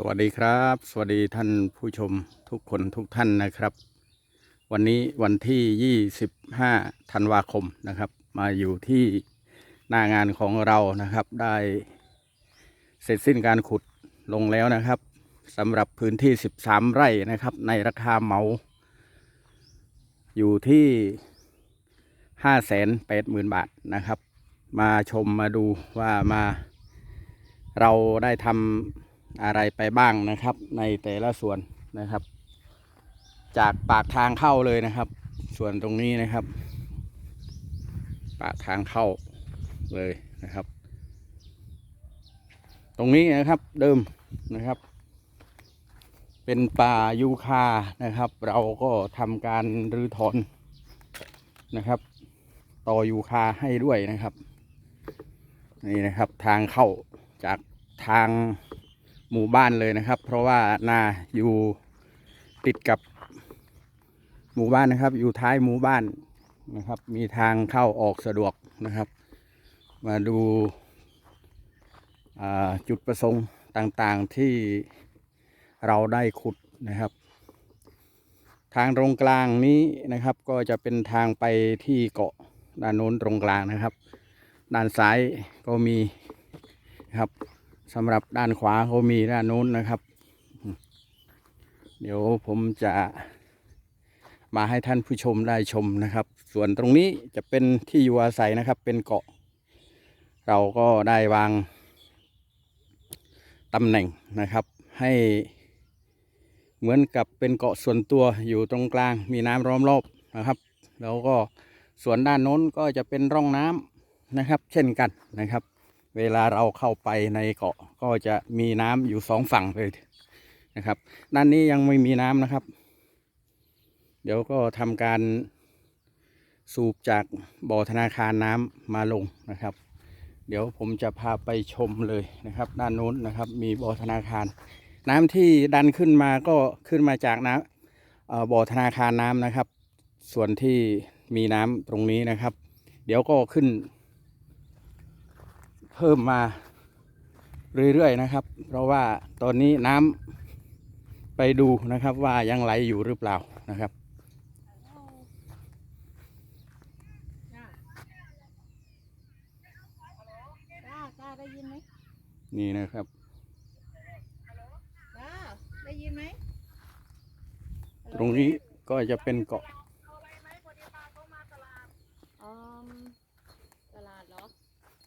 สวัสดีครับ สวัสดีท่านผู้ชมทุกคนทุกท่านนะครับ วันนี้วันที่ 25 ธันวาคมนะครับ มาอยู่ที่หน้างานของเรานะครับ ได้เสร็จสิ้นการขุดลงแล้วนะครับสำหรับพื้นที่ 13 ไร่นะครับ ในราคาเหมา อยู่ที่ 580,000 บาทนะครับ มาชมมาดูว่ามาเราได้ทำ อะไรไปบ้างนะครับ ในแต่ละส่วนนะครับ จากปากทางเข้าเลยนะครับ ส่วนตรงนี้นะครับ ปากทางเข้าเลยนะครับ ตรงนี้นะครับเดิมนะครับ เป็นป่ายูคานะครับ เราก็ทำการรื้อถอนนะครับ ต่อยูคาให้ด้วยนะครับ นี่นะครับทางเข้าจากทาง หมู่บ้านเลยนะครับ เพราะว่านาอยู่ติดกับหมู่บ้านนะครับ อยู่ท้ายหมู่บ้านนะครับ มีทางเข้าออกสะดวกนะครับ มาดูจุดประสงค์ต่างๆที่เราได้ขุดนะครับ ทางตรงกลางนี้นะครับ ก็จะเป็นทางไปที่เกาะด้านโน้นตรงกลางนะครับ ด้านซ้ายก็มีนะครับ สำหรับด้านขวาก็มีด้านโน้นนะครับ เดี๋ยวผมจะมาให้ท่านผู้ชมได้ชมนะครับ ส่วนตรงนี้จะเป็นที่อยู่อาศัยนะครับ เป็นเกาะ เราก็ได้วางตำแหน่งนะครับ ให้เหมือนกับเป็นเกาะส่วนตัวอยู่ตรงกลาง มีน้ำล้อมรอบนะครับ แล้วก็ส่วนด้านโน้นก็จะเป็นร่องน้ำนะครับ เช่นกันนะครับ เวลาเราเข้าไปในเกาะก็จะมีน้ำอยู่สองฝั่งเลยนะครับ ด้านนี้ยังไม่มีน้ำนะครับ เดี๋ยวก็ทำการสูบจากบ่อธนาคารน้ำมาลงนะครับ เดี๋ยวผมจะพาไปชมเลยนะครับ ด้านโน้นนะครับ มีบ่อธนาคาร น้ำที่ดันขึ้นมาก็ขึ้นมาจากน้ำบ่อธนาคารน้ำนะครับ ส่วนที่มีน้ำตรงนี้นะครับ เดี๋ยวก็ขึ้น เพิ่มมาเรื่อยๆนะครับ เพราะว่าตอนนี้น้ำไปดูนะครับว่ายังไหลอยู่หรือเปล่านะครับจ้าจ้าจ้าได้ยินไหมนี่นะครับจ้าได้ยินไหมตรงนี้ก็จะเป็นเกาะ อืมตลาดเหรอ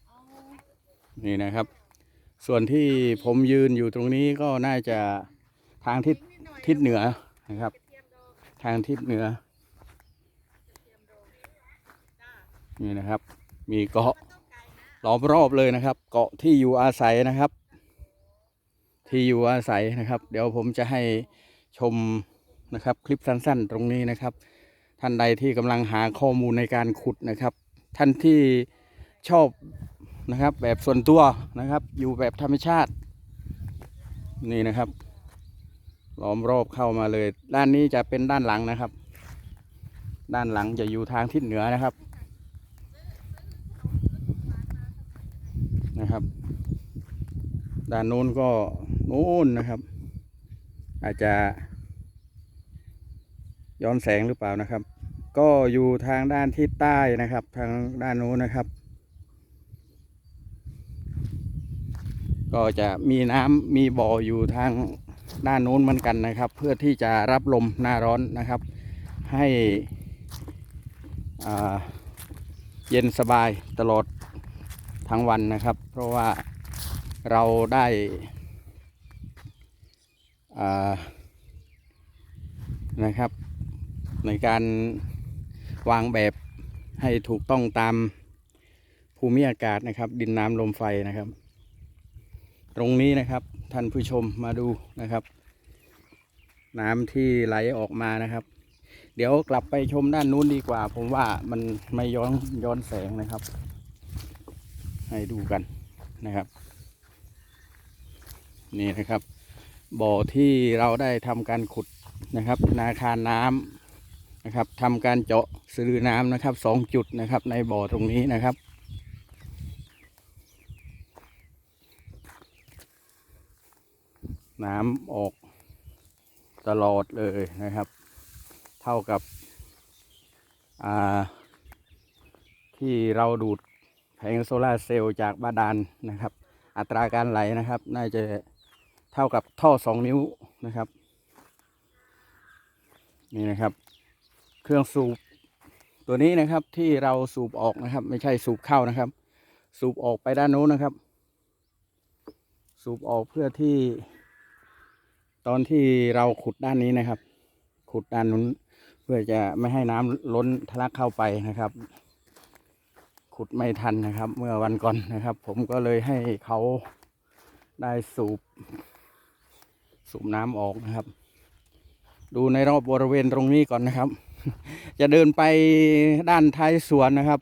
เอา นี่นะครับ ส่วนที่ผมยืนอยู่ตรงนี้ก็น่าจะทางทิศทิศเหนือนะครับ ทางทิศเหนือ นี่นะครับ มีเกาะล้อมรอบเลยนะครับ เกาะที่อยู่อาศัยนะครับ ที่อยู่อาศัยนะครับ เดี๋ยวผมจะให้ชมนะครับ คลิปสั้น ๆ ตรงนี้นะครับ ท่านใดที่กำลังหาข้อมูลในการขุดนะครับ ท่านที่ชอบ นะครับ แบบส่วนตัวนะครับ อยู่แบบธรรมชาติ นี่นะครับล้อมรอบเข้ามาเลย ด้านนี้จะเป็นด้านหลังนะครับ ด้านหลังจะอยู่ทางทิศเหนือนะครับนะครับ ด้านโน้นก็โน้นนะครับ อาจจะ ย้อนแสงหรือเปล่านะครับ ก็อยู่ทางด้านทิศใต้นะครับ ทางด้านโน้นนะครับ ก็จะมีน้ำมีบ่ออยู่ทางด้านโน้นเหมือนกันนะครับ เพื่อที่จะรับลมหน้าร้อนนะครับ ให้เย็นสบายตลอดทั้งวันนะครับ เพราะว่าเราได้านะครับ ในการวางแบบให้ถูกต้องตามภูมิอากาศนะครับ ดินน้ำลมไฟนะครับ ตรงนี้นะครับท่านผู้ชมมาดูนะครับ น้ำที่ไหลออกมานะครับ เดี๋ยวกลับไปชมด้านนู้นดีกว่า ผมว่ามันไม่ย้อนย้อนแสงนะครับ ให้ดูกันนะครับ นี่นะครับ บ่อที่เราได้ทำการขุดนะครับธนาคารน้ำนะครับทำการเจาะซื้อน้ำนะครับสองจุดนะครับ ในบ่อตรงนี้นะครับ น้ำออกตลอดเลยนะครับ เท่ากับที่เราดูดแผงโซลาร์เซลล์จากบาดาลนะครับ อัตราการไหลนะครับ น่าจะเท่ากับท่อสองนิ้วนะครับ นี่นะครับ เครื่องสูบตัวนี้นะครับที่เราสูบออกนะครับ ไม่ใช่สูบเข้านะครับ สูบออกไปด้านโน้นนะครับ สูบออกเพื่อที่ ตอนที่เราขุดด้านนี้นะครับ ขุดด้านนู้นเพื่อจะไม่ให้น้ำล้นทะลักเข้าไปนะครับ ขุดไม่ทันนะครับ เมื่อวันก่อนนะครับ ผมก็เลยให้เขาได้สูบ สูบน้ำออกนะครับ ดูในรอบบริเวณตรงนี้ก่อนนะครับ จะเดินไปด้านท้ายสวนนะครับ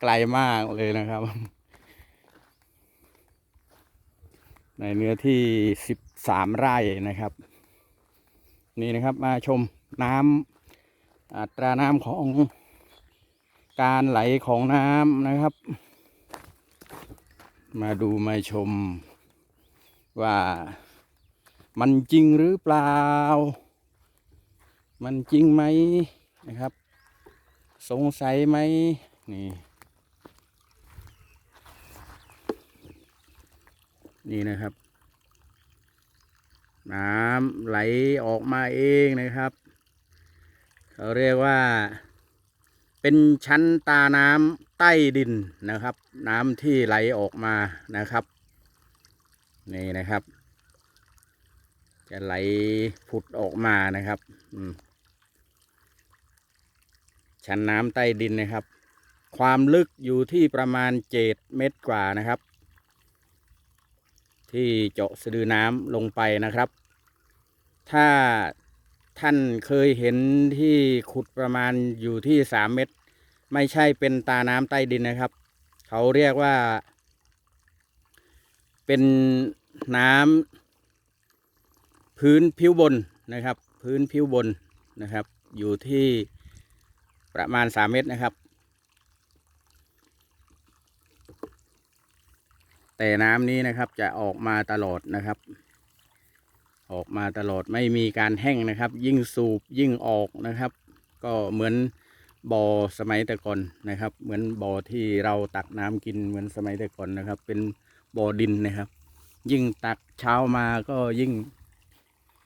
ไกลมากเลยนะครับ ในเนื้อที่สิบสามไร่นะครับ นี่นะครับมาชมน้ำอัตราน้ำของการไหลของน้ำนะครับ มาดูมาชมว่ามันจริงหรือเปล่า มันจริงไหมนะครับ สงสัยไหมนี่ นี่นะครับ น้ำไหลออกมาเองนะครับเขาเรียกว่า เป็นชั้นตาน้ำใต้ดินนะครับ น้ำที่ไหลออกมานะครับ นี่นะครับ จะไหลผุดออกมานะครับชั้นน้ำใต้ดินนะครับ ความลึกอยู่ที่ประมาณเจ็ดเมตรกว่านะครับ ที่เจาะสะดือน้ำลงไปนะครับ ถ้าท่านเคยเห็นที่ขุดประมาณอยู่ที่สามเมตร ไม่ใช่เป็นตาน้ำใต้ดินนะครับ เขาเรียกว่า เป็นน้ำพื้นผิวบนนะครับ พื้นผิวบนนะครับ อยู่ที่ประมาณสามเมตรนะครับ แต่น้ำนี้นะครับจะออกมาตลอดนะครับ ออกมาตลอดไม่มีการแห้งนะครับ ยิ่งสูบยิ่งออกนะครับ ก็เหมือนบ่อสมัยแต่ก่อนนะครับ เหมือนบ่อที่เราตักน้ำกินเหมือนสมัยแต่ก่อนนะครับ เป็นบ่อดินนะครับ ยิ่งตักเช้ามาก็ยิ่ง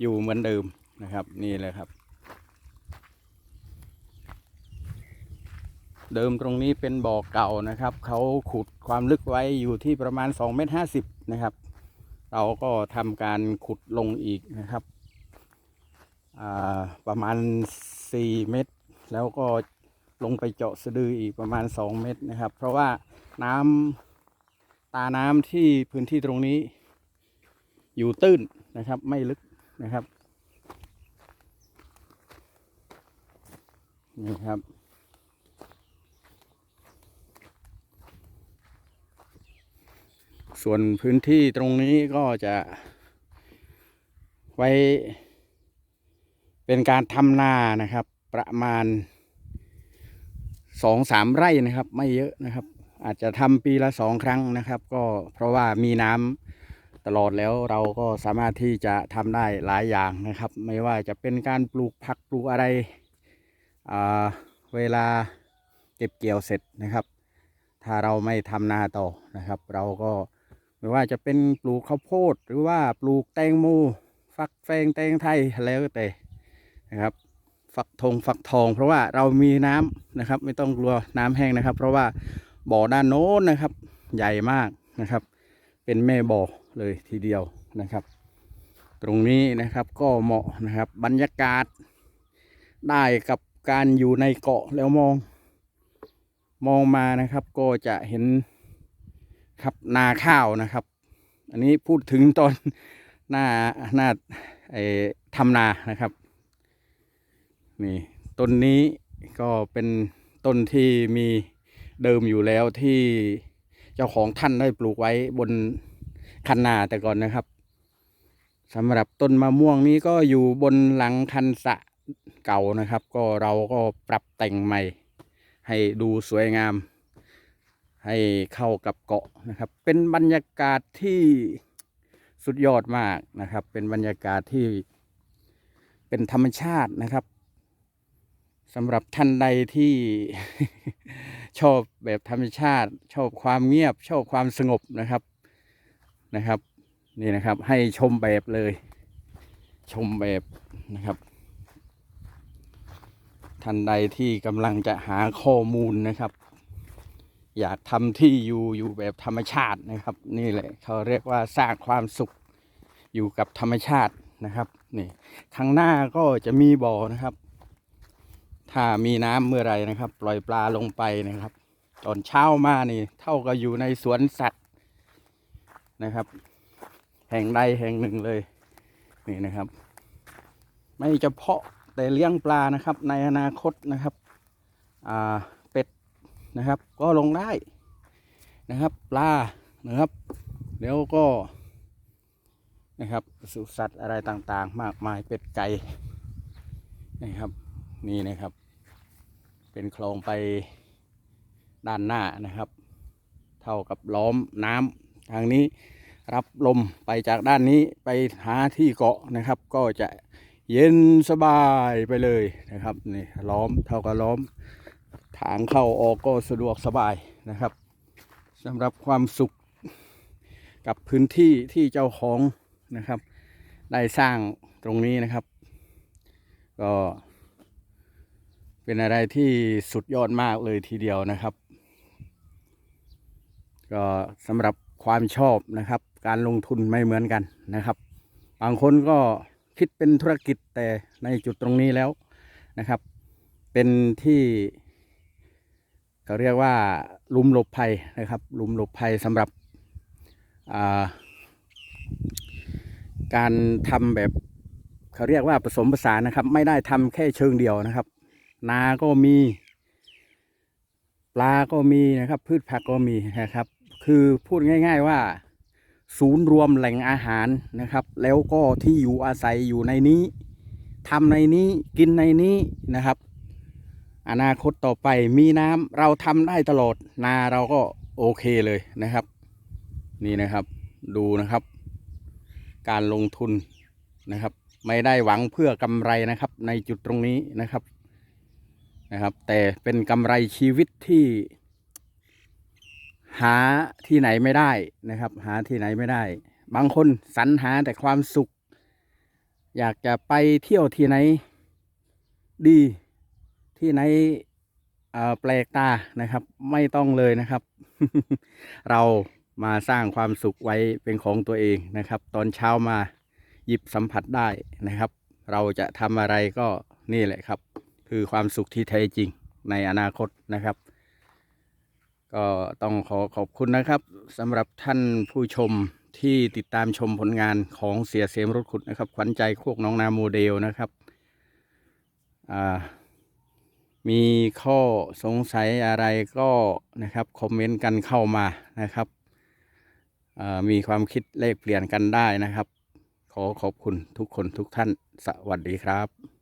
อยู่เหมือนเดิมนะครับ นี่แหละครับ เดิมตรงนี้เป็นบ่อเก่านะครับเขาขุดความลึกไว้อยู่ที่ประมาณ2เมตรห้าสิบนะครับ เราก็ทำการขุดลงอีกนะครับประมาณ 4 เมตร แล้วก็ลงไปเจาะสะดืออีกประมาณ 2 เมตรนะครับ เพราะว่าน้ำตาน้ำที่พื้นที่ตรงนี้ อยู่ตื้นนะครับไม่ลึกนะครับนี่ครับ ส่วนพื้นที่ตรงนี้ก็จะไว้ เป็นการทำนานะครับ ประมาณสองสามไร่นะครับ ไม่เยอะนะครับ อาจจะทำปีละสองครั้งนะครับ ก็เพราะว่ามีน้ำตลอดแล้วเราก็สามารถที่จะทำได้หลายอย่างนะครับ ไม่ว่าจะเป็นการปลูกผักปลูกอะไรอ่าเวลาเก็บเกี่ยวเสร็จนะครับ ถ้าเราไม่ทำนาต่อนะครับ เราก็ ไม่ว่าจะเป็นปลูกข้าวโพดหรือว่าปลูกแตงโมฟักแฟงแตงไทยแล้วแต่นะครับฟักทงฟักทอง เพราะว่าเรามีน้ำนะครับ ไม่ต้องกลัวน้ำแห้งนะครับ เพราะว่าบ่อด้านโน้นนะครับ ใหญ่มากนะครับ เป็นแม่บ่อเลยทีเดียวนะครับ ตรงนี้นะครับก็เหมาะนะครับบรรยากาศได้กับการอยู่ในเกาะแล้วมอง มองมานะครับ ก็จะเห็น ครับนาข้าวนะครับ อันนี้พูดถึงตอนหน้าหน้าไอ้ทำนานะครับนี่ต้นนี้ก็เป็นต้นที่มีเดิมอยู่แล้วที่เจ้าของท่านได้ปลูกไว้บนคันนาแต่ก่อนนะครับสำหรับต้นมะม่วงนี้ก็อยู่บนหลังคันสะเก่านะครับ ก็เราก็ปรับแต่งใหม่ ให้ดูสวยงาม ให้เข้ากับเกาะนะครับ เป็นบรรยากาศที่สุดยอดมากนะครับ เป็นบรรยากาศที่เป็นธรรมชาตินะครับสำหรับท่านใดที่ชอบแบบธรรมชาติ ชอบความเงียบ ชอบความสงบนะครับนะครับ นี่นะครับ ให้ชมแบบเลย ชมแบบนะครับ ท่านใดที่กำลังจะหาข้อมูลนะครับ อยากทำที่อยู่อยู่แบบธรรมชาตินะครับ นี่แหละเขาเรียกว่าสร้างความสุขอยู่กับธรรมชาตินะครับนี่ข้างหน้าก็จะมีบ่อนะครับ ถ้ามีน้ำเมื่อไรนะครับ ปล่อยปลาลงไปนะครับ ตอนเช้ามานี่ เท่ากับอยู่ในสวนสัตว์นะครับ แห่งใดแห่งหนึ่งเลยนี่นะครับ ไม่เฉพาะแต่เลี้ยงปลานะครับ ในอนาคตนะครับอ่า นะครับ ก็ลงได้นะครับปลานะครับ แล้วก็นะครับสุสัตว์อะไรต่างๆ มากมายเป็ดไก่นะครับนี่นะครับ เป็นคลองไปด้านหน้านะครับ เท่ากับล้อมน้ำทางนี้รับลมไปจากด้านนี้ไปหาที่เกาะนะครับ ก็จะเย็นสบายไปเลยนะครับนี่ล้อมเท่ากับล้อมางเข้าออกก็สะดวกสบายนะครับสำหรับความสุขกับพื้นที่ที่เจ้าของนะครับ ได้สร้างตรงนี้นะครับ ก็เป็นอะไรที่สุดยอดมากเลยทีเดียวนะครับ ก็สำหรับความชอบนะครับ การลงทุนไม่เหมือนกันนะครับ บางคนก็คิดเป็นธุรกิจแต่ในจุดตรงนี้แล้วนะครับ เป็นที่ เขาเรียกว่าลุมหลบภัยนะครับลุมหลบภัยสำหรับาการทำแบบเขาเรียกว่าผสมผสานนะครับ ไม่ได้ทำแค่เชิงเดียวนะครับ นาก็มีปลาก็มีนะครับ พืชผักก็มีนะครับ คือพูดง่าย ๆว่า ศูนย์รวมแหล่งอาหารนะครับ แล้วก็ที่อยู่อาศัยอยู่ในนี้ทำในนี้กินในนี้นะครับ อนาคตต่อไปมีน้ำเราทำได้ตลอดนาเราก็โอเคเลยนะครับ นี่นะครับดูนะครับ การลงทุนนะครับ ไม่ได้หวังเพื่อกำไรนะครับ ในจุดตรงนี้นะครับนะครับ แต่เป็นกำไรชีวิตที่หาที่ไหนไม่ได้นะครับ หาที่ไหนไม่ได้ บางคนสรรหาแต่ความสุข อยากจะไปเที่ยวที่ไหนดี ที่ไหนแปลกตานะครับ ไม่ต้องเลยนะครับ เรามาสร้างความสุขไว้เป็นของตัวเองนะครับ ตอนเช้ามาหยิบสัมผัสได้นะครับ เราจะทำอะไรก็นี่แหละครับ คือความสุขที่แท้จริงในอนาคตนะครับ ก็ต้องขอขอบคุณนะครับสำหรับท่านผู้ชมที่ติดตามชมผลงานของเสียเสียมรถขุดนะครับ ขวัญใจโคกน้องนาโมเดลนะครับอ่า มีข้อสงสัยอะไรก็นะครับคอมเมนต์กันเข้ามานะครับมีความคิดเลขเปลี่ยนกันได้นะครับ ขอขอบคุณทุกคนทุกท่านสวัสดีครับ